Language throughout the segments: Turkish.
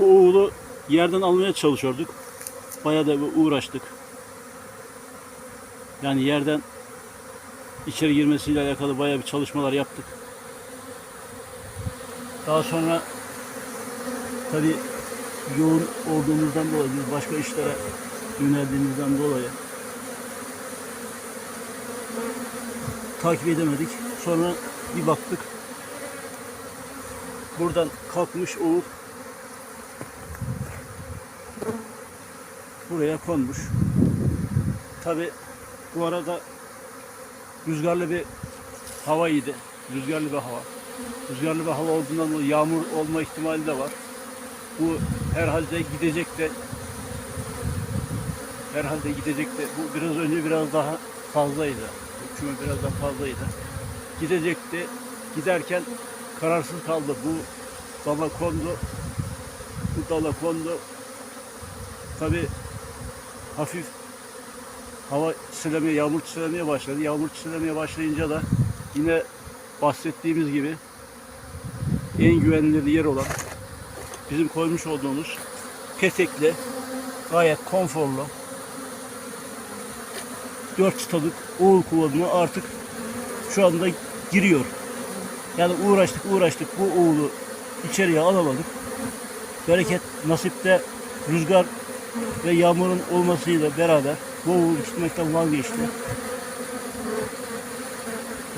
Bu oğulu yerden almaya çalışıyorduk. Bayağı da uğraştık. Yani yerden içeri girmesiyle alakalı bayağı bir çalışmalar yaptık. Daha sonra tabi yoğun olduğumuzdan dolayı biz başka işlere yöneldiğimizden dolayı takip edemedik. Sonra bir baktık buradan kalkmış oğul buraya konmuş. Tabi bu arada rüzgarlı bir havaydı. Rüzgarlı bir hava. Rüzgarlı bir hava olduğundan dolayı yağmur olma ihtimali de var. Bu herhalde gidecek de herhalde gidecek de bu biraz önce biraz daha fazlaydı. Küme biraz daha fazlaydı. Gidecekti. Giderken kararsız kaldı. Bu dala kondu. Bu dala kondu. Tabi hafif hava çiselemeye, yağmur çiselemeye başladı. Yağmur çiselemeye başlayınca da yine bahsettiğimiz gibi en güvenilir yer olan bizim koymuş olduğumuz petekli gayet konforlu 4 çıtalık oğul kovanına artık şu anda giriyor. Yani uğraştık uğraştık bu oğulu içeriye alamadık. Bereket nasipte rüzgar ve yağmurun olmasıyla beraber bu oğul tutmaktan vazgeçti.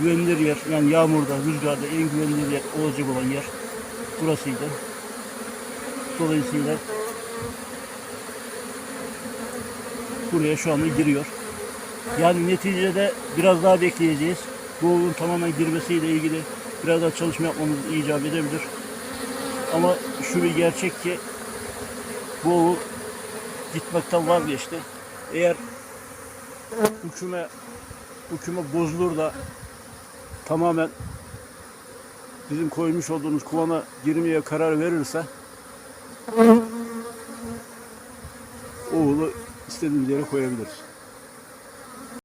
Güvenilir yer yani yağmurda, rüzgarda en güvenilir yer olacak olan yer burasıydı. Dolayısıyla buraya şu anda giriyor. Yani neticede biraz daha bekleyeceğiz. Bu oğlun tamamen girmesiyle ilgili biraz daha çalışma yapmamız icap edebilir. Ama şu bir gerçek ki bu oğul gitmekten vazgeçti. Eğer bu küme, bu küme bozulur da tamamen bizim koymuş olduğumuz kovana girmeye karar verirse oğulu istediğimiz yere koyabiliriz.